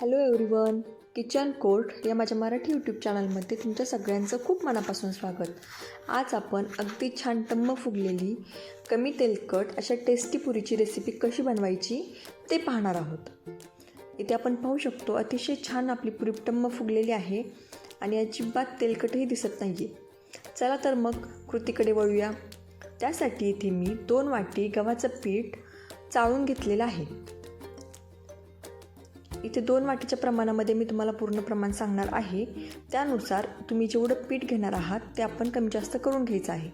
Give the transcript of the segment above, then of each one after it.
Hello everyone kitchen court या माझ्या Marathi YouTube चॅनलमध्ये तुमच्या सगळ्यांचं खूप मनापासून स्वागत. आज आपण अगदी छान टम्म फुगलेली कमी तेलकट अशा टेस्टी पुरीची रेसिपी कशी बनवायची ते पाहणार आहोत. इथे आपण पाहू शकतो अतिशय छान आपली पुरी टम्म फुगलेली आहे आणि अजिबात तेलकटही दिसत नाही आहे चला तर मग कृतीकडे वळूया. त्यासाठी इथे मी दोन वाटी गव्हाचं पीठ चाळून घेतलेलं आहे. इथे दोन वाटीच्या प्रमाणामध्ये मी तुम्हाला पूर्ण प्रमाण सांगणार आहे. त्यानुसार तुम्ही जेवढं पीठ घेणार आहात ते आपण कमी जास्त करून घ्यायचं आहे.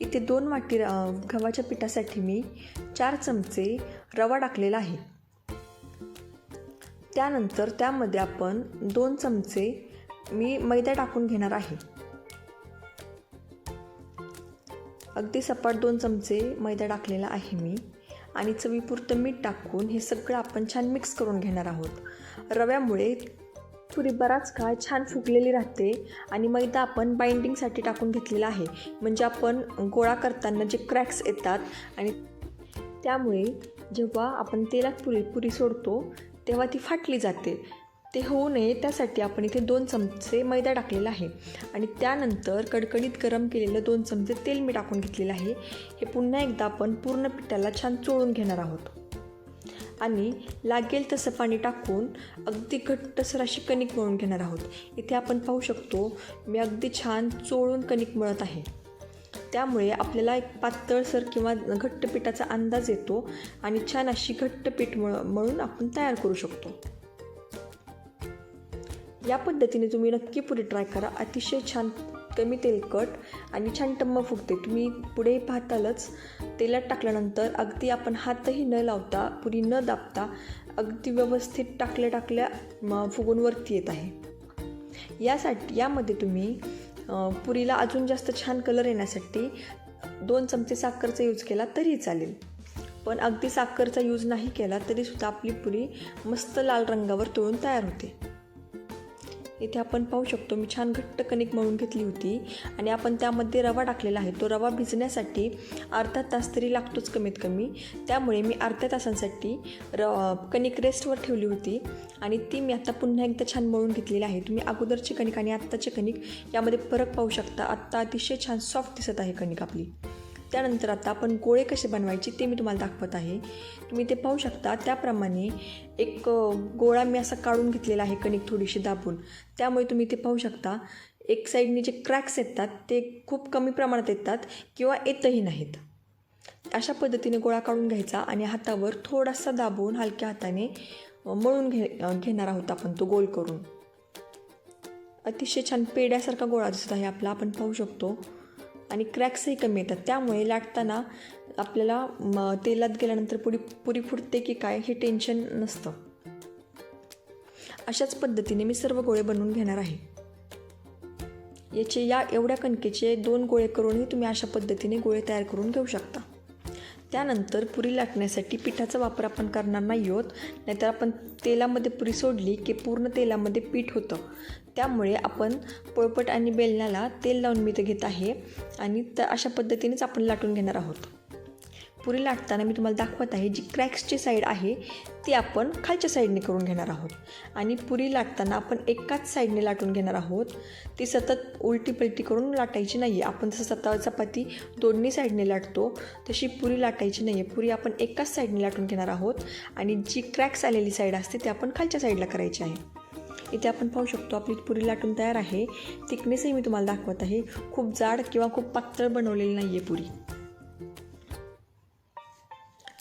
इथे दोन वाटी गव्हाच्या पिठासाठी मी चार चमचे रवा टाकलेला आहे. त्यानंतर त्यामध्ये आपण दोन चमचे मी मैदा टाकून घेणार आहे. अगदी सपाट दोन चमचे मैदा टाकलेला आहे मी. आणि चवीपुरतं मीठ टाकून हे सगळं आपण छान मिक्स करून घेणार आहोत. रव्यामुळे पुरी बराच काळ छान फुगलेली राहते आणि मैदा आपण बाइंडिंगसाठी टाकून घेतलेला आहे. म्हणजे आपण गोळा करताना जे क्रॅक्स येतात आणि त्यामुळे जेव्हा आपण तेलात पुरी पुरी सोडतो तेव्हा ती फाटली जाते. ते होऊ नये त्यासाठी आपण इथे दोन चमचे मैदा टाकलेला आहे. आणि त्यानंतर कडकडीत गरम केलेलं दोन चमचे तेल मी टाकून घेतलेलं आहे. हे पुन्हा एकदा आपण पूर्ण पिठाला छान चोळून घेणार आहोत. आणि लागेल तसं पाणी टाकून अगदी घट्टसर अशी कणिक मळून घेणार आहोत. इथे आपण पाहू शकतो मी अगदी छान चोळून कणिक मळत आहे. त्यामुळे आपल्याला एक पातळसर किंवा घट्ट पिठाचा अंदाज येतो आणि छान अशी घट्ट पीठ मळ मळून आपण तयार करू शकतो. या पद्धतीने तुम्ही नक्की पुरी ट्राय करा. अतिशय छान कमी तेलकट आणि छान टम्म फुगते. तुम्ही पुढे पाहतालच तेलात टाकल्यानंतर अगदी आपण हातही न लावता पुरी न दाबता अगदी व्यवस्थित टाकल्या टाकल्या म फुगून वरती येत आहे. यासाठी यामध्ये तुम्ही पुरीला अजून जास्त छान कलर येण्यासाठी दोन चमचे साखरचा यूज केला तरी चालेल. पण अगदी साखरचा यूज नाही केला तरीसुद्धा आपली पुरी मस्त लाल रंगावर तळून तयार होते. इथे आपण पाहू शकतो मी छान घट्ट कणिक मळून घेतली होती. आणि आपण त्यामध्ये रवा टाकलेला आहे. तो रवा भिजण्यासाठी अर्धा तास तरी लागतोच कमीत कमी. त्यामुळे मी अर्ध्या तासांसाठी र कणिक रेस्टवर ठेवली होती. आणि ती मी आता पुन्हा एकदा छान मळून घेतलेली आहे. तुम्ही अगोदरची कणिक आणि आत्ताची कणिक यामध्ये फरक पाहू शकता. आत्ता अतिशय छान सॉफ्ट दिसत आहे कणिक आपली. त्यानंतर आता आपण गोळे कसे बनवायचे ते मी तुम्हाला दाखवत आहे. तुम्ही ते पाहू शकता. त्याप्रमाणे एक गोळा मी असा काढून घेतलेला आहे कणिक थोडीशी दाबून. त्यामुळे तुम्ही ते पाहू शकता. एक साईडने जे क्रॅक्स येतात ते खूप कमी प्रमाणात येतात किंवा येतही नाहीत. अशा पद्धतीने गोळा काढून घ्यायचा आणि हातावर थोडासा दाबून हलक्या हाताने मळून घे घेणार आहोत आपण तो गोल करून. अतिशय छान पेड्यासारखा गोळा दिसत आहे आपला. आपण पाहू शकतो. आणि क्रॅक्सही कमी येतात. त्यामुळे लाटताना आपल्याला म, तेलात गेल्यानंतर पुरी पुरी फुटते की काय हे टेन्शन नसतं. अशाच पद्धतीने मी सर्व गोळे बनवून घेणार आहे. याचे या एवढ्या कणकेचे दोन गोळे करूनही तुम्ही अशा पद्धतीने गोळे तयार करून घेऊ शकता. त्यानंतर पुरी लाटण्यासाठी पिठाचा वापर आपण करणार नाही आहोत. नाहीतर आपण तेलामध्ये पुरी सोडली की पूर्ण तेलामध्ये पीठ होतं. त्यामुळे आपण पोळपट आणि बेलण्याला तेल लावून मी ते घेत आहे आणि त्या अशा पद्धतीनेच आपण लाटून घेणार आहोत. पुरी लाटताना मी तुम्हाला दाखवत आहे जी क्रॅक्सची साईड आहे ती आपण खालच्या साईडने करून घेणार आहोत. आणि पुरी लाटताना आपण एकाच साईडने लाटून घेणार आहोत. ती सतत उलटी पलटी करून लाटायची नाही आहे आपण जसं सता चपाती दोन्ही साईडने लाटतो तशी पुरी लाटायची नाही आहे पुरी आपण एकाच साईडने लाटून घेणार आहोत. आणि जी क्रॅक्स आलेली साईड असते ती आपण खालच्या साईडला करायची आहे. इथे आपण पाहू शकतो आपली पुरी लाटून तयार आहे. थिकनेसही मी तुम्हाला दाखवत आहे. खूप जाड किंवा खूप पातळ बनवलेली नाही आहे पुरी.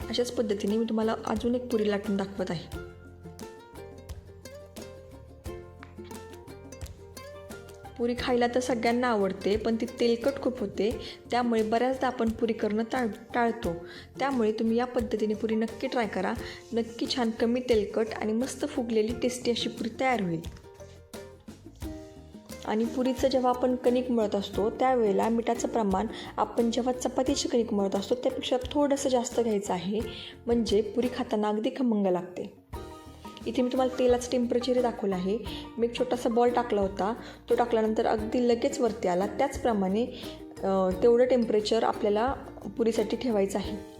अशाच पद्धतीने मी तुम्हाला अजून एक पुरी लाटून दाखवत आहे. पुरी खायला तर सगळ्यांना आवडते पण ती तेलकट खूप होते त्यामुळे बऱ्याचदा आपण पुरी करणं टाळ टाळतो. त्यामुळे तुम्ही या पद्धतीने पुरी नक्की ट्राय करा. नक्की छान कमी तेलकट आणि मस्त फुगलेली टेस्टी अशी पुरी तयार होईल. आणि पुरीचं जेव्हा आपण कणिक मळत असतो त्यावेळेला मिठाचं प्रमाण आपण जेव्हा चपातीची कणिक मळत असतो त्यापेक्षा थोडंसं जास्त घ्यायचं आहे. म्हणजे पुरी खाताना अगदी खमंग लागते. इथे मी तुम्हाला तेलाचं टेम्परेचर दाखवलं आहे. मी एक छोटासा बॉल टाकला होता. तो टाकल्यानंतर अगदी लगेच वरती आला. त्याचप्रमाणे तेवढं टेम्परेचर आपल्याला पुरीसाठी ठेवायचं आहे.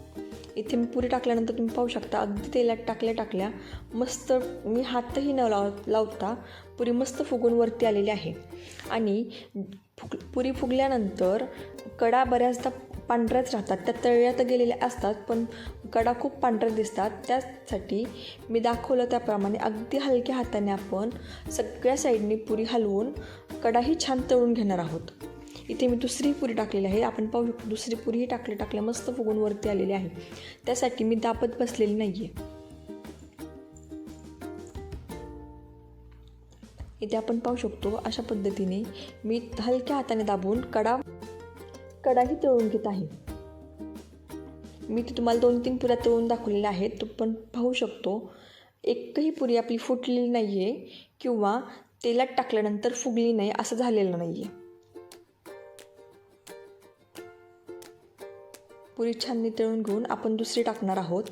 इथे मी पुरी टाकल्यानंतर तुम्ही पाहू शकता. अगदी तेलात टाकल्या टाकल्या मस्त मी हातही न लाव लावता पुरी मस्त फुगून वरती आलेली आहे. आणि फुग पुरी फुगल्यानंतर कडा बऱ्याचदा पांढऱ्याच राहतात. त्या तळल्या तर गेलेल्या असतात पण कडा खूप पांढऱ्या दिसतात. त्यासाठी मी दाखवलं त्याप्रमाणे अगदी हलक्या हाताने आपण सगळ्या साईडनी पुरी हलवून कडाही छान तळून घेणार आहोत. इथे मी दुसरी पुरी टाकलेली आहे. आपण पाहू शकतो दुसरी पुरीही टाकली टाकल्या मस्त फुगून वरती आलेली आहे. त्यासाठी मी दाबत बसलेली नाही आहे इथे आपण पाहू शकतो अशा पद्धतीने मी हलक्या हाताने दाबून कडा कडाही तळून घेत आहे. मी ते तुम्हाला दोन तीन पुऱ्या तळून दाखवलेल्या आहेत. तो पण पाहू शकतो. एकही पुरी आपली फुटलेली नाही आहे किंवा तेलात टाकल्यानंतर फुगली नाही असं झालेलं नाही आहे पुरी छान नितळून घेऊन आपण दुसरी टाकणार आहोत.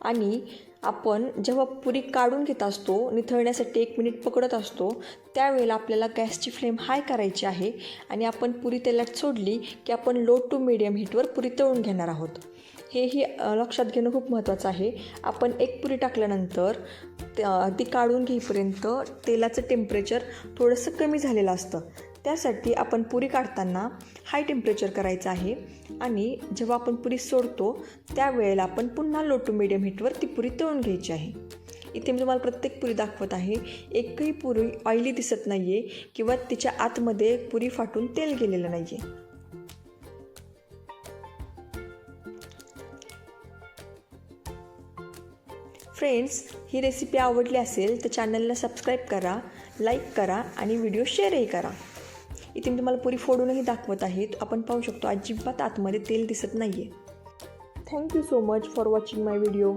आणि आपण जेव्हा पुरी काढून घेत असतो निथळण्यासाठी एक मिनिट पकडत असतो त्यावेळेला आपल्याला गॅसची फ्लेम हाय करायची आहे आणि आपण पुरी तेलात सोडली की आपण लो टू मिडियम हीटवर पुरी तळून घेणार आहोत. हेही लक्षात घेणं खूप महत्त्वाचं आहे. आपण एक पुरी टाकल्यानंतर ती काढून घेईपर्यंत तेलाचं टेम्परेचर थोडंसं कमी झालेलं असतं. त्यासाठी आपण पुरी काढताना हाय टेम्परेचर करायचं आहे. आणि जेव्हा आपण पुरी सोडतो त्यावेळेला आपण पुन्हा लो टू मिडियम हीटवर ती पुरी तळून घ्यायची आहे. इथे मी तुम्हाला प्रत्येक पुरी दाखवत आहे. एकही पुरी ऑइली दिसत नाही आहे किंवा तिच्या आतमध्ये पुरी फाटून तेल गेलेलं नाही आहे फ्रेंड्स ही रेसिपी आवडली असेल तर चॅनलला सबस्क्राईब करा लाईक करा आणि व्हिडिओ शेअरही करा. इथे मी तुम्हाला पुरी फोडूनही दाखवत आहे आपण पाहू शकतो अजिबात आतमध्ये तेल दिसत नाही आहे thank you so much for watching my video